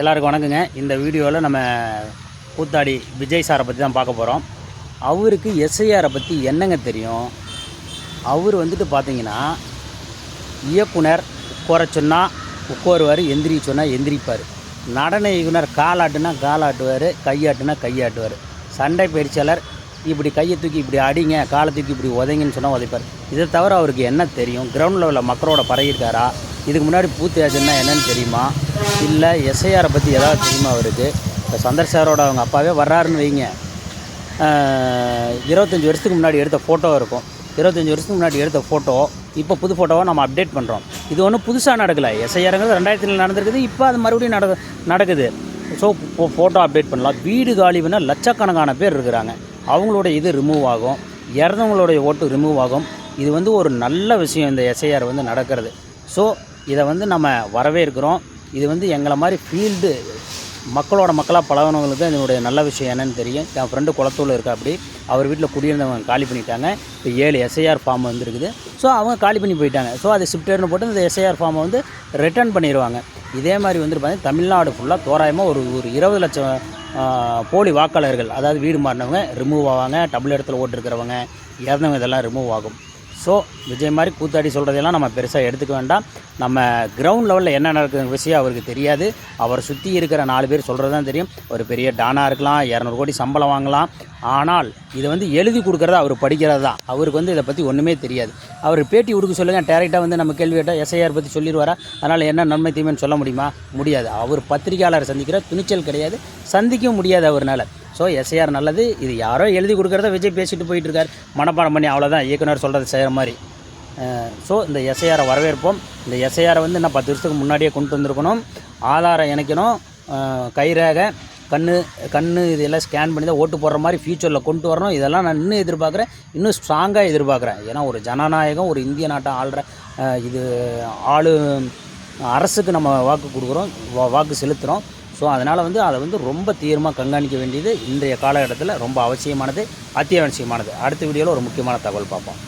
எல்லாருக்கும் வணக்கங்க. இந்த வீடியோவில் நம்ம கூத்தாடி விஜய் சாரை பற்றி தான் பார்க்க போகிறோம் அவருக்கு எஸ்ஐஆரை பற்றி என்னங்க தெரியும்? அவர் வந்துட்டு பார்த்தீங்கன்னா இயக்குனர் உட்கார சொன்னால் உட்காருவார் எந்திரி சொன்னால் எந்திரிப்பார். நடன இயக்குனர் காலாட்டுனா காலாட்டுவார் கையாட்டுனா கையாட்டுவார். சண்டை பயிற்சியாளர் இப்படி கையை தூக்கி இப்படி அடிங்க காலை தூக்கி இப்படி உதைங்கன்னு சொன்னால் உதைப்பார். இதை தவிர அவருக்கு என்ன தெரியும்? கிரவுண்ட் லெவலில் மக்களோட பழகிருக்காரா இதுக்கு முன்னாடி பூத்தியாச்சுன்னா என்னன்னு தெரியுமா? இல்லை எஸ்ஐஆரை பற்றி ஏதாவது தெரியுமா அவருக்கு? இப்போ சந்தர் சாரோட அவங்க அப்பாவே வர்றாருன்னு வைங்க. இருபத்தஞ்சி வருஷத்துக்கு முன்னாடி எடுத்த ஃபோட்டோ இருக்கும். இருபத்தஞ்சி வருஷத்துக்கு முன்னாடி எடுத்த ஃபோட்டோ இப்போ புது ஃபோட்டோவை நம்ம அப்டேட் பண்ணுறோம் இது ஒன்றும் புதுசாக நடக்கலை. எஸ்ஐஆருங்கிறது ரெண்டாயிரத்தில் நடந்திருக்குது இப்போ அது மறுபடியும் நட நடக்குது. ஸோ ஃபோட்டோ அப்டேட் பண்ணலாம். வீடு காலிவுன்னா லட்சக்கணக்கான பேர் இருக்கிறாங்க. அவங்களோட இது ரிமூவ் ஆகும். இறந்தவங்களுடைய ஓட்டு ரிமூவ் ஆகும். இது வந்து ஒரு நல்ல விஷயம் இந்த எஸ்ஐஆர் வந்து நடக்கிறது. ஸோ இதை வந்து நம்ம வரவேற்கிறோம். இது வந்து எங்களை மாதிரி ஃபீல்டு மக்களோட மக்களாக பழகினவங்களுக்கு இதனுடைய நல்ல விஷயம் என்னென்னு தெரியும். என் ஃப்ரெண்டு குளத்தூரில் இருக்கா அப்படி அவர் வீட்டில் குடியிருந்தவங்க காலி பண்ணிட்டாங்க. இப்போ ஏழு எஸ்ஐஆர் ஃபார்ம் வந்துருக்குது. ஸோ அவங்க காலி பண்ணி போயிட்டாங்க. ஸோ அதை ஷிஃப்டர்னு போட்டு இந்த எஸ்ஐஆர் ஃபார்மை வந்து ரிட்டர்ன் பண்ணிடுவாங்க இதே மாதிரி வந்து பார்த்தீங்கன்னா தமிழ்நாடு ஃபுல்லாக தோராயமாக ஒரு ஒரு இருபது லட்சம் போலி வாக்காளர்கள் அதாவது வீடு மாறினவங்க ரிமூவ் ஆவாங்க. டபுள் இடத்துல ஓட்டிருக்கிறவங்க இறந்தவங்க இதெல்லாம் ரிமூவ் ஆகும். ஸோ விஜய் மாதிரி கூத்தாடி சொல்கிறதெல்லாம் நம்ம பெருசாக எடுத்துக்க வேண்டாம். நம்ம கிரவுண்ட் லெவலில் என்ன நடக்குது விஷயம் அவருக்கு தெரியாது. அவர் சுற்றி இருக்கிற நாலு பேர் சொல்கிறது தான் தெரியும். ஒரு பெரிய டானாக இருக்கலாம் இரநூறு கோடி சம்பளம் வாங்கலாம். ஆனால் இதை வந்து எழுதி கொடுக்குறத அவர் படிக்கிறது தான் அவருக்கு வந்து இதை பற்றி ஒன்றுமே தெரியாது. அவர் பேட்டி கொடுக்க சொல்லுங்கள் டேரெக்டாக வந்து நம்ம கேள்வி கேட்டால் எஸ்ஐஆர் பற்றி சொல்லிடுவாரா? அதனால் என்ன நன்மை தீமைன்னு சொல்ல முடியுமா? முடியாது. அவர் பத்திரிகையாளர் சந்திக்கிற துணிச்சல் கிடையாது. சந்திக்கவும் முடியாது அவர்னால. ஸோ எஸ்ஐஆர் நல்லது. இது யாரோ எழுதி கொடுக்குறத விஜய் பேசிட்டு போயிட்டு இருக்கார் மனப்பாடம் பண்ணி அவ்வளோதான் இயக்குனர் சொல்கிறது செய்கிற மாதிரி. ஸோ இந்த எஸ்ஐஆரை வரவேற்போம். இந்த எஸ்ஐஆரை வந்து நான் பத்து வருஷத்துக்கு முன்னாடியே கொண்டு வந்திருக்கணும். ஆதாரம் இணைக்கணும். கைரேக கண் கண் இதெல்லாம் ஸ்கேன் பண்ணி தான் ஓட்டு போடுற மாதிரி ஃபியூச்சரில் கொண்டு வரணும். இதெல்லாம் நான் இன்னும் எதிர்பார்க்குறேன். இன்னும் ஸ்ட்ராங்காக எதிர்பார்க்குறேன். ஏன்னா ஒரு ஜனநாயகம் ஒரு இந்திய நாட்டை ஆள்ற இது ஆளு அரசுக்கு நம்ம வாக்கு கொடுக்குறோம். வா- வாக்கு செலுத்துகிறோம் ஸோ அதனால் வந்து அதை வந்து ரொம்ப தீவிரமாக கண்காணிக்க வேண்டியது இன்றைய காலகட்டத்தில் ரொம்ப அவசியமானது அத்தியாவசியமானது. அடுத்த வீடியோவில் ஒரு முக்கியமான தகவல் பார்ப்போம்.